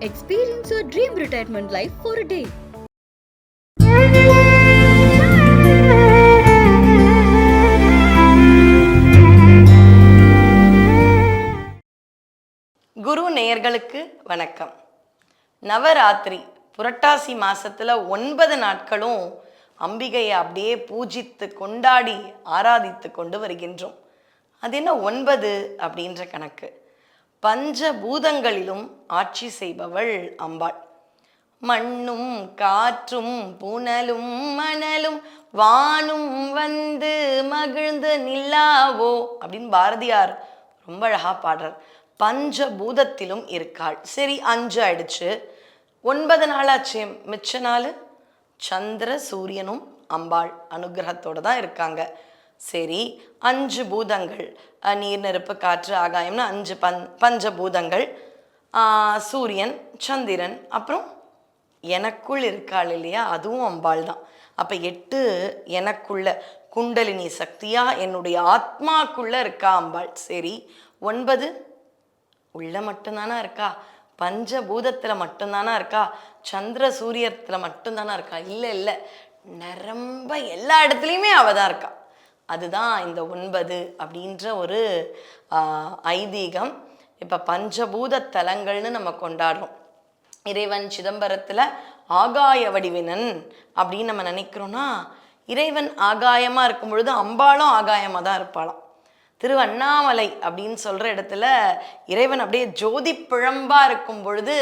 Experience your dream retirement life for a day. குரு நேயர்களுக்கு வணக்கம். நவராத்திரி புரட்டாசி மாசத்துல ஒன்பது நாட்களும் அம்பிகையை அப்படியே பூஜித்து கொண்டாடி ஆராதித்து கொண்டு வருகின்றோம். அது என்ன ஒன்பது அப்படின்ற கணக்கு. பஞ்ச பூதங்களிலும் ஆட்சி செய்பவள் அம்பாள். மண்ணும் காற்றும் புனலும் மணலும் வானும் வந்து மகிழ்ந்து நில்லாவோ அப்படின்னு பாரதியார் ரொம்ப அழகா பாடுறார். பஞ்சபூதத்திலும் இருக்காள். சரி அஞ்சு ஆயிடுச்சு. ஒன்பது நாளாச்சு மிச்ச நாள்? சந்திர சூரியனும் அம்பாள் அனுகிரகத்தோடு தான் இருக்காங்க. சரி அஞ்சு பூதங்கள். நீர் நெருப்பு காற்று ஆகாயம்னு அஞ்சு பஞ் பஞ்சபூதங்கள். பூதங்கள் சூரியன் சந்திரன் அப்புறம் எனக்குள் இருக்காள் இல்லையா? அதுவும் அம்பாள் தான். அப்போ எட்டு எனக்குள்ள குண்டலினி சக்தியாக என்னுடைய ஆத்மாக்குள்ளே இருக்கா அம்பாள்? சரி ஒன்பது உள்ள மட்டும்தானா இருக்கா? பஞ்சபூதத்தில் மட்டும்தானா இருக்கா? சந்திர சூரியத்தில் மட்டும்தானா இருக்கா? இல்லை இல்லை. நிரம்ப எல்லா இடத்துலையுமே அவள் தான் இருக்கா. அதுதான் இந்த ஒன்பது அப்படின்ற ஒரு ஆஹ், ஐதீகம். இப்போ பஞ்சபூத தலங்கள்னு நம்ம கொண்டாடுறோம். இறைவன் சிதம்பரத்துல ஆகாய வடிவினன் அப்படின்னு நம்ம நினைக்கிறோம்னா இறைவன் ஆகாயமா இருக்கும் பொழுது அம்பாலும் ஆகாயமா தான் இருப்பாளாம். திருவண்ணாமலை அப்படின்னு சொல்ற இடத்துல இறைவன் அப்படியே ஜோதி பிழம்பா இருக்கும் பொழுது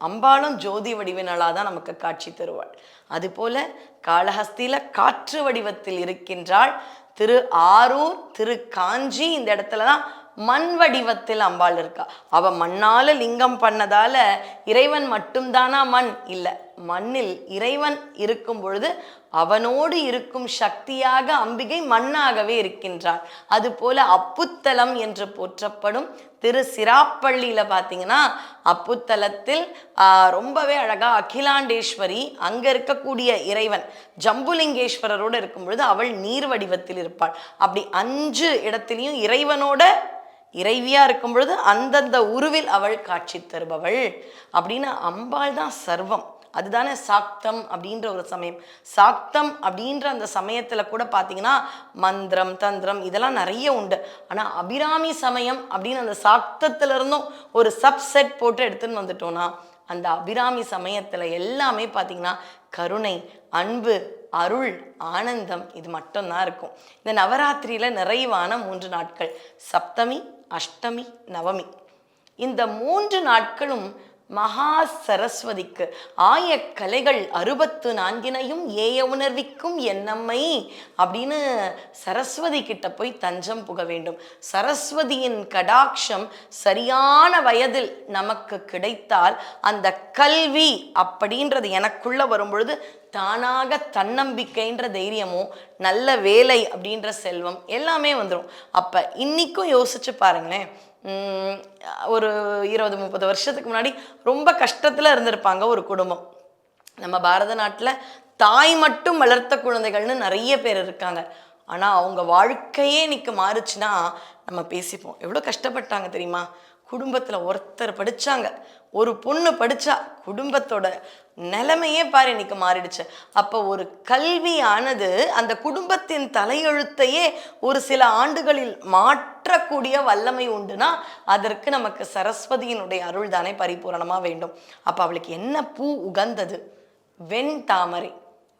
அம்பாலும் ஜோதி வடிவினலாக தான் நமக்கு காட்சி தருவாள். அதுபோல காளஹஸ்தியில காற்று வடிவத்தில் இருக்கின்றாள் திரு ஆரூர் திரு காஞ்சி இந்த இடத்துல தான் மண் வடிவத்தில் அம்பாள் இருக்கா. அவள் மண்ணால் லிங்கம் பண்ணதால இறைவன் மட்டும்தானா மண்? இல்லை. மண்ணில் இறைவன் இருக்கும் பொழுது அவனோடு இருக்கும் சக்தியாக அம்பிகை மண்ணாகவே இருக்கின்றாள் அதுபோல அப்புத்தலம் என்று போற்றப்படும் திரு சிராப்பள்ளியில் பார்த்தீங்கன்னா அப்புத்தலத்தில் ரொம்பவே அழகாக அகிலாண்டேஸ்வரி அங்கே இருக்கக்கூடிய இறைவன் ஜம்புலிங்கேஸ்வரரோடு இருக்கும் பொழுது அவள் நீர் வடிவத்தில் இருப்பாள். அப்படி அஞ்சு இடத்துலையும் இறைவனோட இறைவியாக இருக்கும் பொழுது அந்தந்த உருவில் அவள் காட்சி தருபவள். அப்படின்னு அம்பாள் தான் சர்வம். அதுதானே சாக்தம் அப்படின்ற ஒரு சமயம். சாக்தம் அப்படின்ற அந்த சமயத்தில் கூட பார்த்தீங்கன்னா மந்திரம் தந்திரம் இதெல்லாம் நிறைய உண்டு. ஆனால் அபிராமி சமயம் அப்படின்னு அந்த சாக்தத்துல இருந்தும் ஒரு சப்செட் போட்டு எடுத்துன்னு வந்துட்டோம்னா அந்த அபிராமி சமயத்தில் எல்லாமே பார்த்தீங்கன்னா கருணை அன்பு அருள் ஆனந்தம் இது மட்டும்தான் இருக்கும். இந்த நவராத்திரியில் நிறைவான மூன்று நாட்கள் சப்தமி அஷ்டமி நவமி. இந்த மூன்று நாட்களும் மகா சரஸ்வதிக்கு. ஆய கலைகள் அறுபத்து நான்கினையும் ஏய உணர்விக்கும் என்னம்மை அப்படின்னு சரஸ்வதி கிட்ட போய் தஞ்சம் புக வேண்டும். சரஸ்வதியின் கடாட்சம் சரியான வயதில் நமக்கு கிடைத்தால் அந்த கல்வி அப்படின்றது எனக்குள்ள வரும்பொழுது தானாக தன்னம்பிக்கைன்ற தைரியமும் நல்ல வேலை அப்படின்ற செல்வம் எல்லாமே வந்துடும் அப்போ இன்றைக்கும் யோசிச்சு பாருங்களேன். ஒரு இருபது முப்பது வருஷத்துக்கு முன்னாடி ரொம்ப கஷ்டத்தில் இருந்திருப்பாங்க ஒரு குடும்பம். நம்ம பாரத நாட்டில் தாய் மட்டும் வளர்த்த குழந்தைகள்னு நிறைய பேர் இருக்காங்க. ஆனால் அவங்க வாழ்க்கையே இன்னைக்கு மாறுச்சுன்னா நம்ம பேசிப்போம். எவ்வளோ கஷ்டப்பட்டாங்க தெரியுமா? குடும்பத்தில் ஒருத்தர் படித்தாங்க ஒரு பொண்ணு படித்தா குடும்பத்தோட நிலைமையே பாரு இன்னைக்கு மாறிடுச்சு. அப்போ ஒரு கல்வியானது அந்த குடும்பத்தின் தலையெழுத்தையே ஒரு சில ஆண்டுகளில் மாற்றக்கூடிய வல்லமை உண்டுனா அதற்கு நமக்கு சரஸ்வதியினுடைய அருள் தானே பரிபூரணமாக வேண்டும். அப்போ அவளுக்கு என்ன பூ உகந்தது? வெண் தாமரை.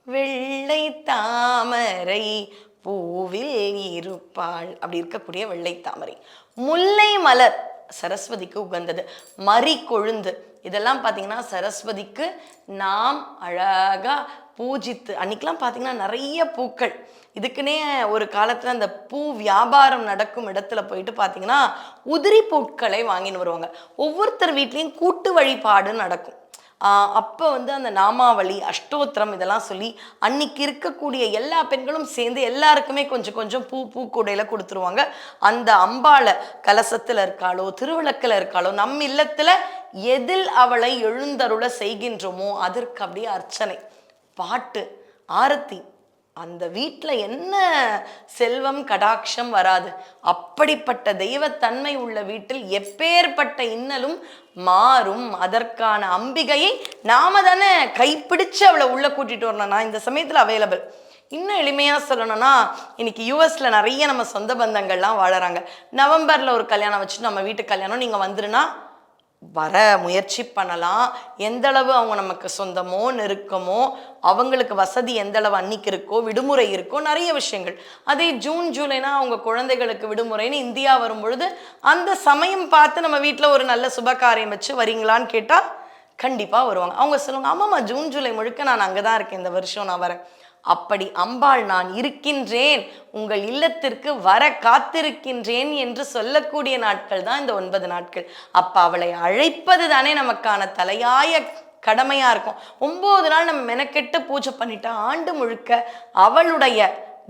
வெள்ளை தாமரை பூவில் இருப்பாள். அப்படி இருக்கக்கூடிய வெள்ளை தாமரை. முல்லை மலர் சரஸ்வதிக்கு உகந்தது. மறி கொழுந்து. இதெல்லாம் பார்த்தீங்கன்னா சரஸ்வதிக்கு நாம் அழகா பூஜித்து அன்னைக்கெல்லாம் பார்த்தீங்கன்னா நிறைய பூக்கள். இதுக்குன்னே ஒரு காலத்தில் அந்த பூ வியாபாரம் நடக்கும் இடத்துல போயிட்டு பார்த்தீங்கன்னா உதிரி பூட்களை வாங்கின்னு வருவாங்க. ஒவ்வொருத்தர் வீட்லேயும் கூட்டு வழிபாடு நடக்கும். அப்போ வந்து அந்த நாமாவளி அஷ்டோத்திரம் இதெல்லாம் சொல்லி அன்னைக்கு இருக்கக்கூடிய எல்லா பெண்களும் சேர்ந்து எல்லாருக்குமே கொஞ்சம் கொஞ்சம் பூ பூக்கூடையில் கொடுத்துருவாங்க. அந்த அம்பாளை கலசத்தில் இருக்காளோ திருவிளக்கில் இருக்காளோ நம் இல்லத்தில் எதில் அவளை எழுந்தருள செய்கின்றோமோ அதற்கு அப்படியே அர்ச்சனை பாட்டு ஆரத்தி. அந்த வீட்டில் என்ன செல்வம் கடாட்சம் வராது. அப்படிப்பட்ட தெய்வத்தன்மை உள்ள வீட்டில் எப்பேற்பட்ட இன்னலும் மாறும். அதற்கான அம்பிகையை நாம தானே கைப்பிடிச்சு அவளை உள்ள கூட்டிட்டு வரணும். நான் இந்த சமயத்தில் அவைலபிள் இன்னும் எளிமையாக சொல்லணும்னா இன்னைக்கு யூஎஸ்ல நிறைய நம்ம சொந்த பந்தங்கள்லாம் வாழறாங்க. நவம்பரில் ஒரு கல்யாணம் வச்சு நம்ம வீட்டு கல்யாணம் நீங்கள் வந்துருன்னா வர முயற்சி பண்ணலாம். எந்தளவு அவங்க நமக்கு சொந்தமோ நெருக்கமோ அவங்களுக்கு வசதி எந்த அளவு அன்னைக்கு இருக்கோ விடுமுறை இருக்கோ நிறைய விஷயங்கள். அதே ஜூன் ஜூலைனா அவங்க குழந்தைகளுக்கு விடுமுறைன்னு இந்தியா வரும்பொழுது அந்த சமயம் பார்த்து நம்ம வீட்டில் ஒரு நல்ல சுபகாரியம் வச்சு வரீங்களான்னு கேட்டால் கண்டிப்பாக வருவாங்க. அவங்க சொல்லுவாங்க ஆமாம்மா ஜூன் ஜூலை முழுக்க நான் அங்கே தான் இருக்கேன். இந்த வருஷம் நான் வரேன். அப்படி அம்பாள் நான் இருக்கின்றேன் உங்கள் இல்லத்திற்கு வர காத்திருக்கின்றேன் என்று சொல்லக்கூடிய நாட்கள் தான் இந்த ஒன்பது நாட்கள். அப்ப அவளை அழைப்பது தானே நமக்கான தலையாய கடமையா இருக்கும். ஒன்பது நாள் நம்ம மெனக்கெட்டு பூஜை பண்ணிட்டா ஆண்டு முழுக்க அவளுடைய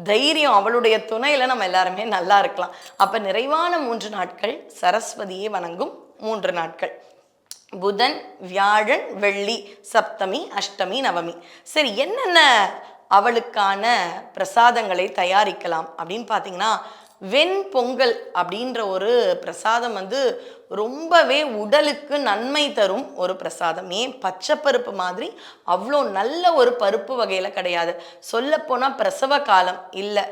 தைரியம் அவளுடைய துணையில நம்ம எல்லாருமே நல்லா இருக்கலாம். அப்ப நிறைவான மூன்று நாட்கள் சரஸ்வதியை வணங்கும் மூன்று நாட்கள். புதன் வியாழன் வெள்ளி சப்தமி அஷ்டமி நவமி. சரி என்னென்ன அவளுக்கான பிரசாதங்களை தயாரிக்கலாம் அப்படின்னு பார்த்தீங்கன்னா வெண் பொங்கல் அப்படின்ற ஒரு பிரசாதம் வந்து ரொம்பவே உடலுக்கு நன்மை தரும் ஒரு பிரசாதம். ஏன்? பச்சை பருப்பு மாதிரி அவ்வளோ நல்ல ஒரு பருப்பு வகையில் கிடையாது. சொல்லப்போனால் பிரசவ காலம் இல்லை.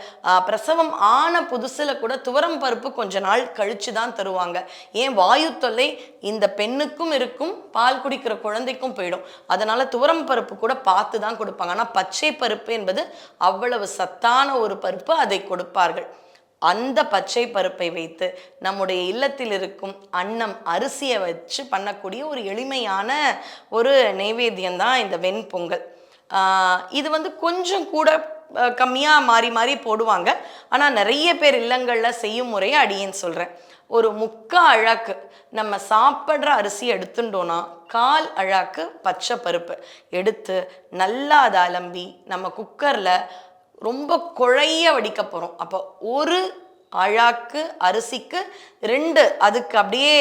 பிரசவம் ஆன புதுசில் கூட துவரம் பருப்பு கொஞ்ச நாள் கழித்து தான் தருவாங்க. ஏன்? வாயு தொல்லை இந்த பெண்ணுக்கும் இருக்கும் பால் குடிக்கிற குழந்தைக்கும் போயிடும். அதனால் துவரம் பருப்பு கூட பார்த்து தான் கொடுப்பாங்க. ஆனால் பச்சை பருப்பு என்பது அவ்வளவு சத்தான ஒரு பருப்பு அதை கொடுப்பார்கள். அந்த பச்சை பருப்பை வைத்து நம்முடைய இல்லத்தில் இருக்கும் அன்னம் அரிசியை வச்சு பண்ணக்கூடிய ஒரு எளிமையான ஒரு நைவேத்தியம் தான் இந்த வெண்பொங்கல். இது வந்து கொஞ்சம் கூட கம்மியாக மாறி மாறி போடுவாங்க. ஆனால் நிறைய பேர் இல்லங்களில் செய்யும் முறையை அடியேன்னு சொல்கிறேன் ஒரு முக்கா அழாக்கு நம்ம சாப்பிட்ற அரிசி எடுத்துட்டோன்னா கால் அழாக்கு பச்சை பருப்பு எடுத்து நல்லா அதை அலம்பி நம்ம குக்கரில் ரொம்ப குழைய வடிக்க போகிறோம் அப்போ ஒரு அழாக்கு அரிசிக்கு ரெண்டு அதுக்கு அப்படியே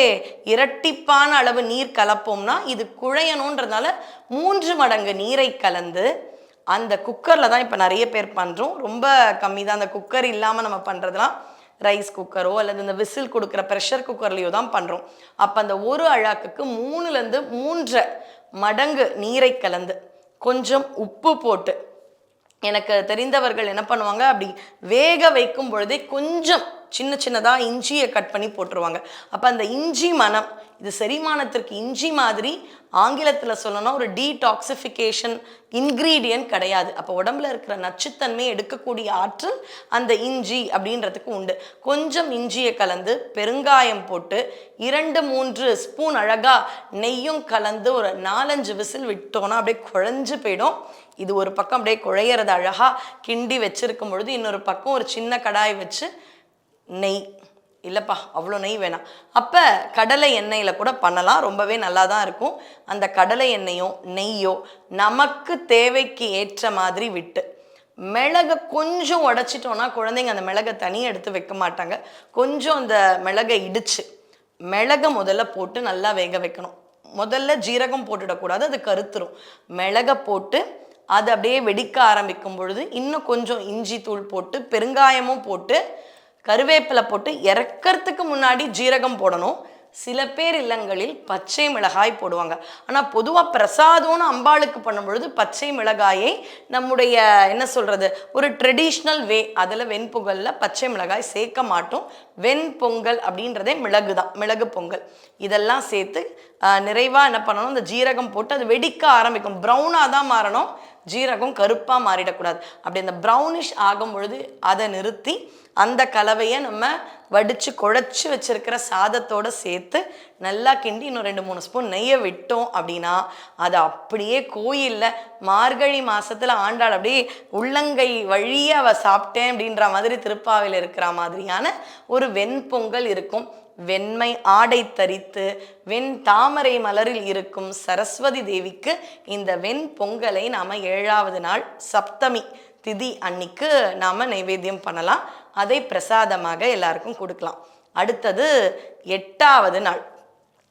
இரட்டிப்பான அளவு நீர் கலப்போம்னா இது குழையணுன்றதுனால மூன்று மடங்கு நீரை கலந்து அந்த குக்கரில் தான் இப்போ நிறைய பேர் பண்ணுறோம் ரொம்ப கம்மி தான். அந்த குக்கர் இல்லாமல் நம்ம பண்ணுறதுலாம் ரைஸ் குக்கரோ அல்லது இந்த விசில் கொடுக்குற ப்ரெஷர் குக்கர்லேயோ தான் பண்ணுறோம் அப்போ அந்த ஒரு அழாக்குக்கு மூணுலேருந்து மூன்று மடங்கு நீரை கலந்து கொஞ்சம் உப்பு போட்டு எனக்கு தெரிந்தவர்கள் என்ன பண்ணுவாங்க? அப்படி வேக வைக்கும் பொழுதே கொஞ்சம் சின்ன சின்னதாக இஞ்சியை கட் பண்ணி போட்டுருவாங்க. அப்போ அந்த இஞ்சி மனம் இது செரிமானத்திற்கு இஞ்சி மாதிரி ஆங்கிலத்தில் சொல்லணும்னா ஒரு டீடாக்சிஃபிகேஷன் இன்க்ரீடியன்ட் கிடையாது. அப்போ உடம்புல இருக்கிற நச்சுத்தன்மை எடுக்கக்கூடிய ஆற்றல் அந்த இஞ்சி அப்படின்றதுக்கு உண்டு. கொஞ்சம் இஞ்சியை கலந்து பெருங்காயம் போட்டு இரண்டு மூன்று ஸ்பூன் அழகாக நெய்யும் கலந்து ஒரு நாலஞ்சு விசில் விட்டோன்னா அப்படியே குழஞ்சு போயிடும். இது ஒரு பக்கம் அப்படியே குழையிறது அழகாக கிண்டி வச்சிருக்கும் பொழுது இன்னொரு பக்கம் ஒரு சின்ன கடாய் வச்சு நெய். இல்லைப்பா அவ்வளோ நெய் வேணாம். அப்போ கடலை எண்ணெயில் கூட பண்ணலாம். ரொம்பவே நல்லா தான் இருக்கும். அந்த கடலை எண்ணெயோ நெய்யோ நமக்கு தேவைக்கு ஏற்ற மாதிரி விட்டு. மிளகை கொஞ்சம் உடச்சிட்டோன்னா குழந்தைங்க அந்த மிளகை தனியாக எடுத்து வைக்க மாட்டாங்க. கொஞ்சம் அந்த மிளகை இடிச்சு மிளகை முதல்ல போட்டு நல்லா வேக வைக்கணும். முதல்ல ஜீரகம் போட்டுடக்கூடாது அது கருத்துரும். மிளகை போட்டு அது அப்படியே வெடிக்க ஆரம்பிக்கும் பொழுது இன்னும் கொஞ்சம் இஞ்சி தூள் போட்டு பெருங்காயமும் போட்டு கருவேப்பிலை போட்டு இறக்கறதுக்கு முன்னாடி ஜீரகம் போடணும். சில பேர் இல்லங்களில் பச்சை மிளகாய் போடுவாங்க. ஆனால் பொதுவாக பிரசாதம்னு அம்பாளுக்கு பண்ணும் பொழுது பச்சை மிளகாயை நம்முடைய என்ன சொல்கிறது ஒரு ட்ரெடிஷ்னல் வே அதில் வெண்பொங்கலில் பச்சை மிளகாய் சேர்க்க மாட்டோம். வெண்பொங்கல் அப்படின்றதே மிளகு தான் மிளகு பொங்கல். இதெல்லாம் சேர்த்து நிறைவாக என்ன பண்ணணும் இந்த ஜீரகம் போட்டு அது வெடிக்க ஆரம்பிக்கும். ப்ரௌனாக தான் மாறணும். ஜீரகம் கருப்பாக மாறிடக்கூடாது. அப்படி அந்த ப்ரௌனிஷ் ஆகும் பொழுது அதை நிறுத்தி அந்த கலவையை நம்ம வடித்து குழச்சி வச்சுருக்கிற சாதத்தோடு சேர்த்து நல்லா கிண்டி இன்னும் ரெண்டு மூணு ஸ்பூன் நெய்யை விட்டோம் அப்படின்னா அது அப்படியே கோயிலில் மார்கழி மாதத்தில் ஆண்டாள் அப்படியே உள்ளங்கை வழியே அவள் சாப்பிட்டேன் அப்படின்ற மாதிரி திருப்பாவையில் இருக்கிற மாதிரியான ஒரு வெண்பொங்கல் இருக்கும். வெண்மை ஆடை தரித்து வெண் தாமரை மலரில் இருக்கும் சரஸ்வதி தேவிக்கு இந்த வெண் பொங்கலை நாம் ஏழாவது நாள் சப்தமி திதி அன்னைக்கு நாம் நைவேத்தியம் பண்ணலாம். அதை பிரசாதமாக எல்லாருக்கும் கொடுக்கலாம். அடுத்தது எட்டாவது நாள்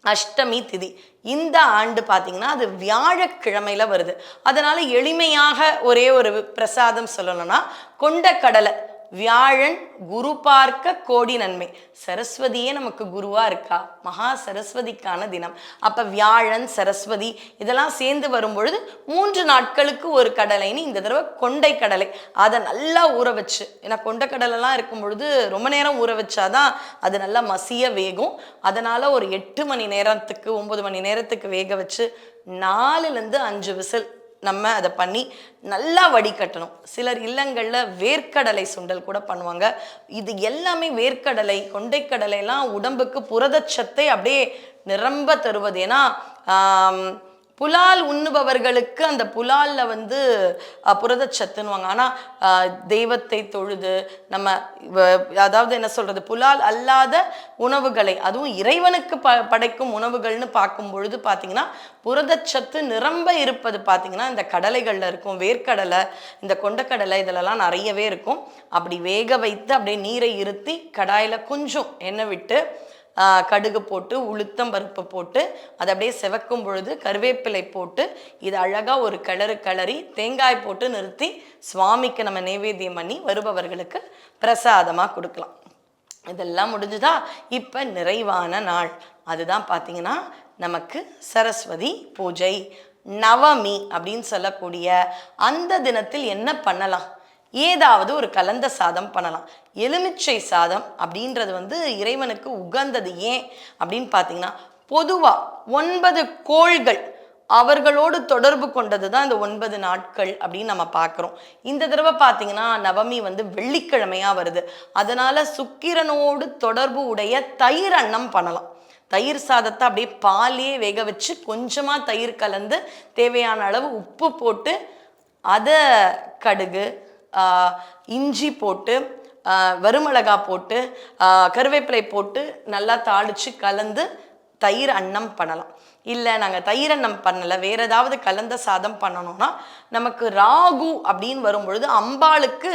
அஷ்டமி திதி. இந்த ஆண்டு பார்த்தீங்கன்னா அது வியாழக்கிழமையில வருது. அதனால் எளிமையாக ஒரே ஒரு பிரசாதம் சொல்லணும்னா கொண்டக்கடலை வியாழன் குரு பார்க்க கோடி நன்மை. சரஸ்வதியே நமக்கு குருவா இருக்கா? மகா சரஸ்வதிக்கான தினம். அப்ப வியாழன் சரஸ்வதி இதெல்லாம் சேர்ந்து வரும்பொழுது மூன்று நாட்களுக்கு ஒரு கடலைன்னு இந்த தடவை கொண்டை கடலை. அதை நல்லா ஊற வச்சு ஏன்னா கொண்டை கடலைலாம் இருக்கும் பொழுது ரொம்ப நேரம் ஊற வச்சாதான் அது நல்லா மசிய வேகும். அதனால ஒரு எட்டு மணி நேரத்துக்கு ஒன்பது மணி நேரத்துக்கு வேக வச்சு நாலுலேருந்து அஞ்சு விசில் நம்ம அதை பண்ணி நல்லா வடிகட்டணும். சிலர் இல்லங்களில் வேர்க்கடலை சுண்டல் கூட பண்ணுவாங்க. இது எல்லாமே வேர்க்கடலை கொண்டைக்கடலைலாம் உடம்புக்கு புரதச்சத்தை அப்படியே நிரம்ப தருவது. ஏன்னா புலால் உண்ணுபவர்களுக்கு அந்த புலாலில் வந்து புரதச்சத்துன்னுவாங்க. ஆனால் தெய்வத்தை தொழுது நம்ம வ- அதாவது என்ன சொல்கிறது புலால் அல்லாத உணவுகளை அதுவும் இறைவனுக்கு ப படைக்கும் உணவுகள்னு பார்க்கும் பொழுது பார்த்திங்கன்னா புரதச்சத்து நிரம்ப இருப்பது பார்த்திங்கன்னா இந்த கடலைகளில் இருக்கும் வேர்க்கடலை இந்த கொண்டக்கடலை இதிலலாம் நிறையவே இருக்கும். அப்படி வேக வைத்து அப்படியே நீரை இருத்தி கடாயில் கொஞ்சம் எண்ணெய் விட்டு கடுகு போட்டு உளுத்தம் பருப்பு போட்டு அதை அப்படியே செவக்கும் பொழுது கருவேப்பிலை போட்டு இது அழகாக ஒரு கிளறு கிளறி தேங்காய் போட்டு நிறுத்தி சுவாமிக்கு நம்ம நைவேத்தியம் பண்ணி வருபவர்களுக்கு பிரசாதமாக கொடுக்கலாம். இதெல்லாம் முடிஞ்சுதா? இப்போ நிறைவான நாள். அதுதான் பார்த்தீங்கன்னா நமக்கு சரஸ்வதி பூஜை நவமி அப்படின்னு சொல்லக்கூடிய அந்த தினத்தில் என்ன பண்ணலாம்? ஏதாவது ஒரு கலந்த சாதம் பண்ணலாம். எலுமிச்சை சாதம் அப்படின்றது வந்து இறைவனுக்கு உகந்தது ஏன் அப்படின்னு பார்த்தீங்கன்னா பொதுவாக ஒன்பது கோள்கள் அவர்களோடு தொடர்பு கொண்டது தான் இந்த ஒன்பது நாட்கள் அப்படின்னு நம்ம பார்க்குறோம். இந்த தடவை பார்த்தீங்கன்னா நவமி வந்து வெள்ளிக்கிழமையாக வருது. அதனால சுக்கிரனோடு தொடர்பு உடைய தயிர் அன்னம் பண்ணலாம். தயிர் சாதத்தை அப்படியே பாலே வேக வச்சு கொஞ்சமாக தயிர் கலந்து தேவையான அளவு உப்பு போட்டு அதை கடுகு இஞ்சி போட்டு ஆஹ், போட்டு கருவேப்பிலை போட்டு நல்லா தாளித்து கலந்து தயிர் அன்னம் பண்ணலாம். இல்லை நாங்கள் தயிர் அன்னம் பண்ணலை. வேறு ஏதாவது கலந்த சாதம் பண்ணணும்னா நமக்கு ராகு அப்படின்னு வரும்பொழுது அம்பாளுக்கு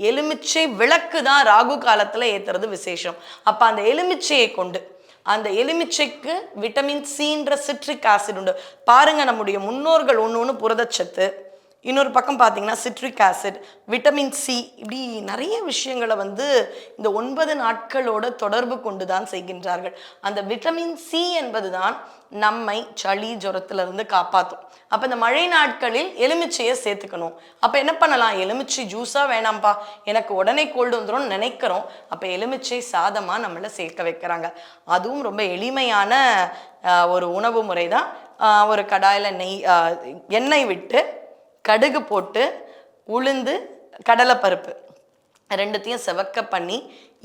எலுமிச்சை விளக்கு தான் ராகு காலத்தில் ஏற்றுறது விசேஷம். அப்போ அந்த எலுமிச்சையை கொண்டு அந்த எலுமிச்சைக்கு விட்டமின் சின்ற சிட்ரிக் ஆசிட் உண்டு. பாருங்க நம்முடைய முன்னோர்கள் ஒன்று ஒன்று புரதச்சத்து இன்னொரு பக்கம் பார்த்தீங்கன்னா சிட்ரிக் ஆசிட் விட்டமின் சி இப்படி நிறைய விஷயங்களை வந்து இந்த ஒன்பது நாட்களோட தொடர்பு கொண்டு தான் செய்கின்றார்கள். அந்த விட்டமின் சி என்பது தான் நம்மை சளி ஜுரத்திலிருந்து காப்பாற்றும் அப்போ இந்த மழை நாட்களில் எலுமிச்சையை சேர்த்துக்கணும். அப்போ என்ன பண்ணலாம்? எலுமிச்சை ஜூஸாக வேணாம்ப்பா. எனக்கு உடனே கோல்டு வந்துடும் நினைக்கிறோம். அப்போ எலுமிச்சை சாதமாக நம்மளை சேர்க்க வைக்கிறாங்க. அதுவும் ரொம்ப எளிமையான ஒரு உணவு முறை தான் ஒரு கடாயில் நெய் எண்ணெய் விட்டு கடுகு போட்டு உளுந்து கடலைப்பருப்பு. ரெண்டுத்தையும் செவக்க பண்ணி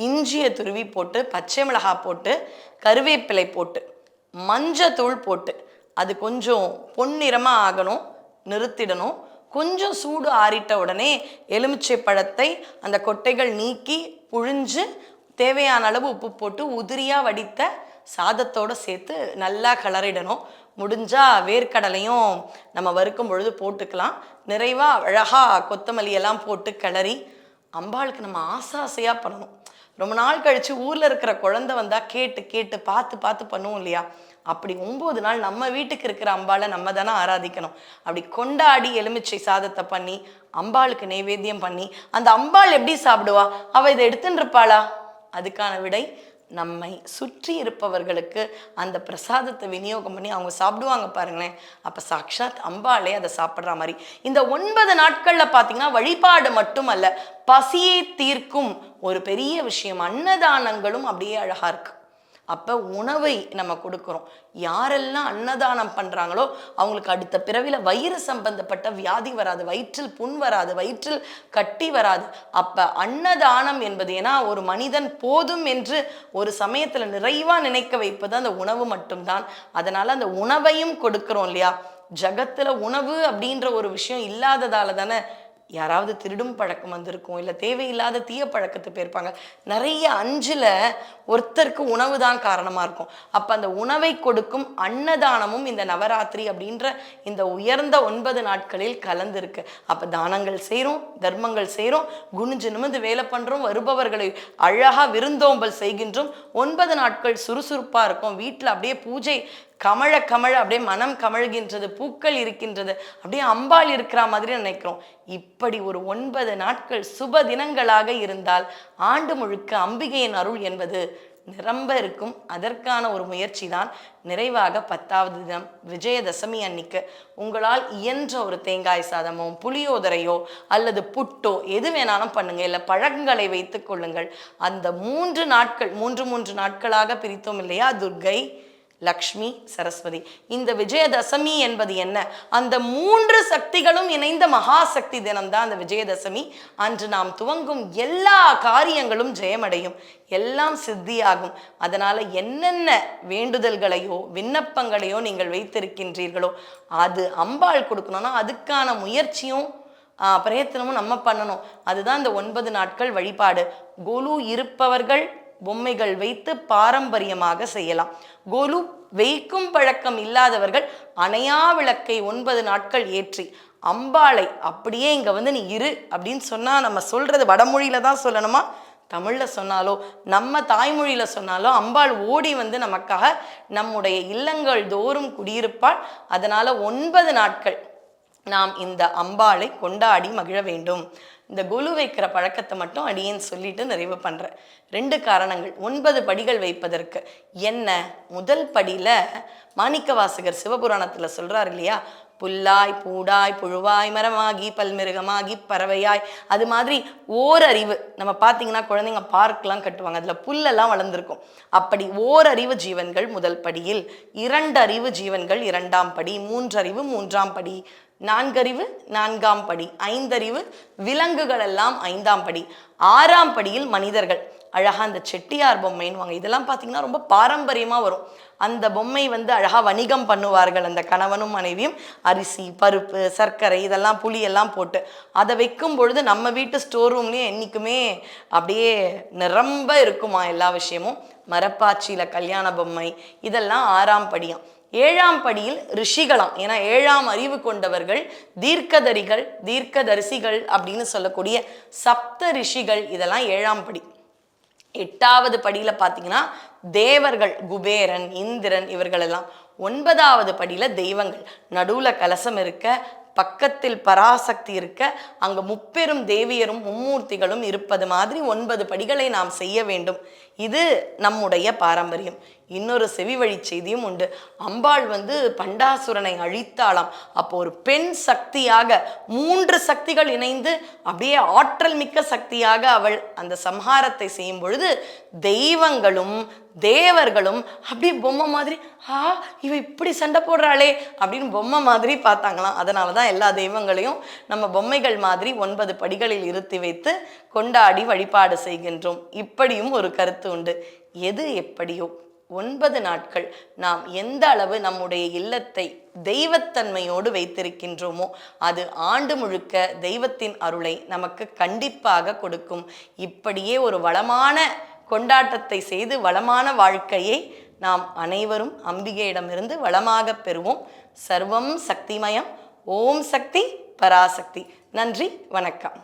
இஞ்சியை துருவி போட்டு பச்சை மிளகாய் போட்டு கருவேப்பிலை போட்டு மஞ்சத்தூள் போட்டு அது கொஞ்சம் பொன்னிறமாக ஆகணும் நிறுத்திடணும். கொஞ்சம் சூடு ஆறிட்ட உடனே எலுமிச்சை பழத்தை அந்த கொட்டைகள் நீக்கி புழிஞ்சு தேவையான அளவு உப்பு போட்டு உதிரியாக வடித்த சாதத்தோட சேர்த்து நல்லா கலரிடணும் முடிஞ்சால் வேர்க்கடலையும் நம்ம வறுக்கும் பொழுது போட்டுக்கலாம். நிறைவாக அழகா கொத்தமல்லி எல்லாம் போட்டு கிளறி அம்பாளுக்கு நம்ம ஆசை ஆசையாக பண்ணணும். ரொம்ப நாள் கழித்து ஊரில் இருக்கிற குழந்தை வந்தால் கேட்டு கேட்டு பார்த்து பார்த்து பண்ணுவோம் இல்லையா? அப்படி ஒம்பது நாள் நம்ம வீட்டுக்கு இருக்கிற அம்பாளை நம்ம தானே ஆராதிக்கணும். அப்படி கொண்டாடி எலுமிச்சை சாதத்தை பண்ணி அம்பாளுக்கு நைவேத்தியம் பண்ணி அந்த அம்பாள் எப்படி சாப்பிடுவா? அவள் இதை எடுத்துன்னு இருப்பாளா? அதுக்கான விடை நம்மை சுற்றி இருப்பவர்களுக்கு அந்த பிரசாதத்தை விநியோகம் பண்ணி அவங்க சாப்பிடுவாங்க பாருங்களேன். அப்போ சாக்ஷாத் அம்பாலே அதை சாப்பிட்ற மாதிரி. இந்த ஒன்பது நாட்களில் பார்த்தீங்கன்னா வழிபாடு மட்டுமல்ல பசியை தீர்க்கும் ஒரு பெரிய விஷயம். அன்னதானங்களும் அப்படியே அழகாக இருக்குது அப்போ உணவை நம்ம கொடுக்குறோம். யாரெல்லாம் அன்னதானம் பண்ணுறாங்களோ அவங்களுக்கு அடுத்த பிறவியில் வயிறு சம்பந்தப்பட்ட வியாதி வராது வயிற்றில் புண் வராது வயிற்றில் கட்டி வராது. அப்போ அன்னதானம் என்பது ஏன்னா ஒரு மனிதன் போதும் என்று ஒரு சமயத்தில் நிறைவாக நினைக்க வைப்பது அந்த உணவு மட்டும்தான். அதனால் அந்த உணவையும் கொடுக்குறோம் இல்லையா? ஜகத்தில் உணவு அப்படின்ற ஒரு விஷயம் இல்லாததால தானே யாராவது திருடும் பழக்கம் வந்திருக்கும் இல்லை தேவையில்லாத தீய பழக்கத்து போயிருப்பாங்க நிறைய அஞ்சில் ஒருத்தருக்கு உணவு தான் காரணமாக இருக்கும். அப்போ அந்த உணவை கொடுக்கும் அன்னதானமும் இந்த நவராத்திரி அப்படின்ற இந்த உயர்ந்த ஒன்பது நாட்களில் கலந்துருக்கு. அப்போ தானங்கள் செய்கிறோம் தர்மங்கள் செய்கிறோம் குனிஞ்சு நிமிந்து வேலை பண்ணுறோம் வருபவர்களை அழகாக விருந்தோம்பல் செய்கின்றோம். ஒன்பது நாட்கள் சுறுசுறுப்பாக இருக்கும். வீட்டில் அப்படியே பூஜை கமழ கமழ அப்படியே மனம் கமழ்கின்றது பூக்கள் இருக்கின்றது அப்படியே அம்பாள் இருக்கிற மாதிரி நினைக்கிறோம். இப்படி ஒரு ஒன்பது நாட்கள் சுப தினங்களாக இருந்தால் ஆண்டு முழுக்க அம்பிகையின் அருள் என்பது நிரம்ப இருக்கும். அதற்கான ஒரு முயற்சி தான் நிறைவாக பத்தாவது தினம் விஜயதசமி அன்னைக்கு உங்களால் இயன்ற ஒரு தேங்காய் சாதமோ புளியோதரையோ அல்லது புட்டோ எது வேணாலும் பண்ணுங்க. இல்லை பழங்களை வைத்துக் கொள்ளுங்கள். அந்த மூன்று நாட்கள் மூன்று மூன்று நாட்களாக பிரித்தோம் இல்லையா? துர்கை லக்ஷ்மி சரஸ்வதி. இந்த விஜயதசமி என்பது என்ன? அந்த மூன்று சக்திகளும் இணைந்த மகாசக்தி தினம்தான் அந்த விஜயதசமி. அன்று நாம் துவங்கும் எல்லா காரியங்களும் ஜெயமடையும். எல்லாம் சித்தியாகும். அதனால என்னென்ன வேண்டுதல்களையோ விண்ணப்பங்களையோ நீங்கள் வைத்திருக்கின்றீர்களோ அது அம்பாள் கொடுக்கணும்னா அதுக்கான முயற்சியும் பிரயத்தனமும் நம்ம பண்ணணும். அதுதான் இந்த ஒன்பது நாட்கள் வழிபாடு. குலு இருப்பவர்கள் பொம்மைகள் வைத்து பாரம்பரியமாக செய்யலாம். கொலு வைக்கும் பழக்கம் இல்லாதவர்கள் அணையா விளக்கை ஒன்பது நாட்கள் ஏற்றி அம்பாளை அப்படியே இங்க வந்து நீ இரு அப்படின்னு சொன்னா நம்ம சொல்றது வடமொழியில தான் சொல்லணுமா? தமிழில் சொன்னாலோ நம்ம தாய்மொழியில சொன்னாலோ அம்பாள் ஓடி வந்து நமக்காக நம்முடைய இல்லங்கள் தோறும் குடியிருப்பாள். அதனால ஒன்பது நாட்கள் நாம் இந்த அம்பாளை கொண்டாடி மகிழ வேண்டும். இந்த கொலு வைக்கிற பழக்கத்தை மட்டும் அடியேன்னு சொல்லிட்டு நிறைவு பண்ணுறேன் ரெண்டு காரணங்கள். ஒன்பது படிகள் வைப்பதற்கு. என்ன? முதல் படியில் மாணிக்க வாசகர் சிவபுராணத்தில் சொல்கிறார் இல்லையா? புல்லாய் பூடாய் புழுவாய் மரமாகி பல்மிருகமாகி பறவையாய். அது மாதிரி ஓரறிவு. நம்ம பார்த்தீங்கன்னா குழந்தைங்க பார்க்லாம் கட்டுவாங்க. அதில் புல்லெல்லாம் வளர்ந்துருக்கும். அப்படி ஓரறிவு ஜீவன்கள் முதல் படியில். இரண்டறிவு ஜீவன்கள் இரண்டாம் படி. மூன்றறிவு மூன்றாம் படி. நான்கறிவு நான்காம் படி. ஐந்தறிவு விலங்குகள் எல்லாம் ஐந்தாம் படி. ஆறாம் படியில் மனிதர்கள். அழகாக அந்த செட்டியார் பொம்மைன்னுவாங்க. இதெல்லாம் பார்த்தீங்கன்னா ரொம்ப பாரம்பரியமாக வரும். அந்த பொம்மை வந்து அழகாக வணிகம் பண்ணுவார்கள். அந்த கணவனும் மனைவியும் அரிசி பருப்பு சர்க்கரை இதெல்லாம் புளி எல்லாம் போட்டு அதை வைக்கும் பொழுது நம்ம வீட்டு ஸ்டோர் ரூம்லேயும் என்றைக்குமே அப்படியே நிரம்ப இருக்குமா எல்லா விஷயமும்? மரப்பாச்சியில் கல்யாண பொம்மை. இதெல்லாம் ஆறாம் படியாம். ஏழாம் படியில் ரிஷிகளாம் ஏன்னா ஏழாம் அறிவு கொண்டவர்கள் தீர்க்கதரிகள் தீர்க்கதரிசிகள் அப்படின்னு சொல்லக்கூடிய சப்த ரிஷிகள் இதெல்லாம் ஏழாம் படி. எட்டாவது படியில் பார்த்தீங்கன்னா தேவர்கள் குபேரன் இந்திரன் இவர்களெல்லாம். ஒன்பதாவது படியில் தெய்வங்கள். நடுவில் கலசம் இருக்க பக்கத்தில் பராசக்தி இருக்க அங்கே முப்பெரும் தேவியரும் மும்மூர்த்திகளும் இருப்பது மாதிரி ஒன்பது படிகளை நாம் செய்ய வேண்டும். இது நம்முடைய பாரம்பரியம். இன்னொரு செவி வழி செய்தியும் உண்டு. அம்பாள் வந்து பண்டாசுரனை அழித்தாளாம். அப்போ ஒரு பெண் சக்தியாக மூன்று சக்திகள் இணைந்து அப்படியே ஆற்றல் மிக்க சக்தியாக அவள் அந்த சம்ஹாரத்தை செய்யும் பொழுது தெய்வங்களும் தேவர்களும் அப்படியே பொம்மை மாதிரி ஆ இவ இப்படி சண்டை போடுறாளே அப்படின்னு பொம்மை மாதிரி பார்த்தாங்களாம். அதனால தான் எல்லா தெய்வங்களையும் நம்ம பொம்மைகள் மாதிரி ஒன்பது படிகளில் இருத்தி வைத்து கொண்டாடி வழிபாடு செய்கின்றோம். இப்படியும் ஒரு கருத்து உண்டு. எது எப்படியோ. ஒன்பது நாட்கள் நாம் எந்த அளவு நம்முடைய இல்லத்தை தெய்வத்தன்மையோடு வைத்திருக்கின்றோமோ அது ஆண்டு முழுக்க தெய்வத்தின் அருளை நமக்கு கண்டிப்பாக கொடுக்கும். இப்படியே ஒரு வளமான கொண்டாட்டத்தை செய்து வளமான வாழ்க்கையை நாம் அனைவரும் அம்பிகையிடமிருந்து வளமாக பெறுவோம். சர்வம் சக்திமயம். ஓம் சக்தி பராசக்தி. நன்றி வணக்கம்.